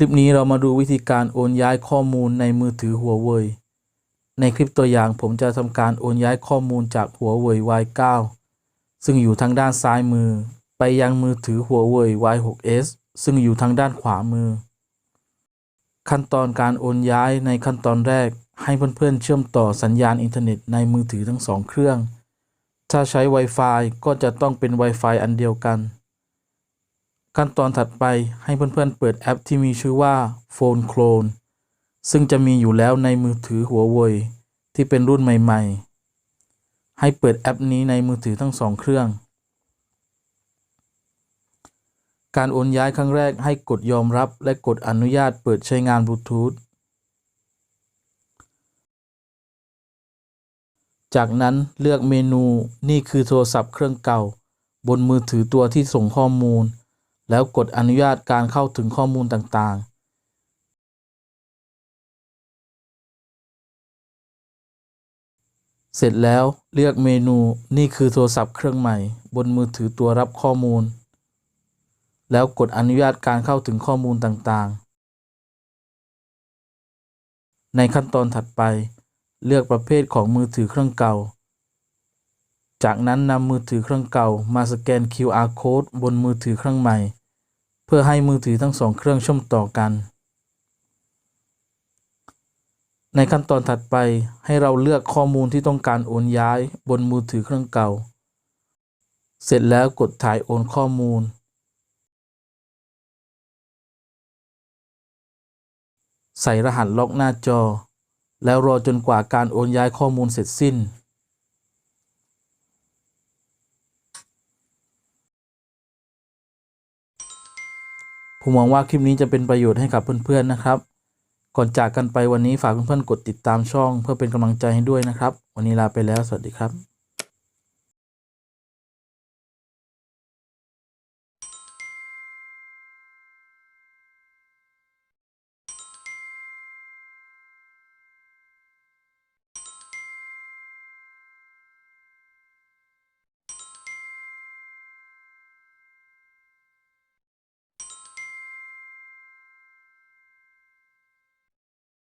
คลิปนี้เรามาดูวิธีการโอนย้ายข้อมูลในมือถือหัวเว่ยในคลิปตัวอย่างผมจะทำการโอนย้ายข้อมูลจากหัวเว่ย Y9 ซึ่งอยู่ทางด้านซ้ายมือ ไปยังมือถือหัวเว่ย Y6s ซึ่งอยู่ทางด้านขวามือ ขั้นตอนการโอนย้ายในขั้นตอนแรกให้เพื่อนๆเชื่อมต่อสัญญาณอินเทอร์เน็ตในมือถือทั้งสองเครื่อง ถ้าใช้ Wi-Fi ก็จะต้องเป็น Wi-Fi อันเดียวกัน ขั้นตอนถัดไปให้เพื่อนๆเปิดแอปที่มีชื่อว่า Phone Clone ซึ่งจะมีอยู่แล้วในมือถือหัวเว่ยที่เป็นรุ่นใหม่ ๆ ให้เปิดแอปนี้ในมือถือทั้งสองเครื่อง การโอนย้ายครั้งแรกให้กดยอมรับและกดอนุญาตเปิดใช้งานบลูทูธ จากนั้นเลือกเมนูนี่คือโทรศัพท์เครื่องเก่า บนมือถือตัวที่ส่งข้อมูล แล้วกดอนุญาตการเข้าถึงข้อมูลต่างๆเสร็จแล้วเลือกเมนูนี่คือโทรศัพท์เครื่องใหม่ บนมือถือตัวรับข้อมูล แล้วกดอนุญาตการเข้าถึงข้อมูลต่างๆ ในขั้นตอนถัดไป เลือกประเภทของมือถือเครื่องเก่า จากนั้นนำมือถือเครื่องเก่ามาสแกน QR code บนมือถือเครื่องใหม่ เพื่อให้มือถือทั้งสองเครื่องเชื่อมต่อกัน ในขั้นตอนถัดไปให้เราเลือกข้อมูลที่ต้องการโอนย้ายบนมือถือเครื่องเก่า เสร็จแล้วกดถ่ายโอนข้อมูล ใส่รหัสล็อกหน้าจอ แล้วรอจนกว่าการโอนย้ายข้อมูลเสร็จสิ้น ผมหวังว่าคลิปนี้จะเป็นประโยชน์ให้กับเพื่อนๆนะครับ ก่อนจากกันไปวันนี้ฝากเพื่อนๆกดติดตามช่อง เพื่อเป็นกำลังใจให้ด้วยนะครับ วันนี้ลาไปแล้วสวัสดีครับ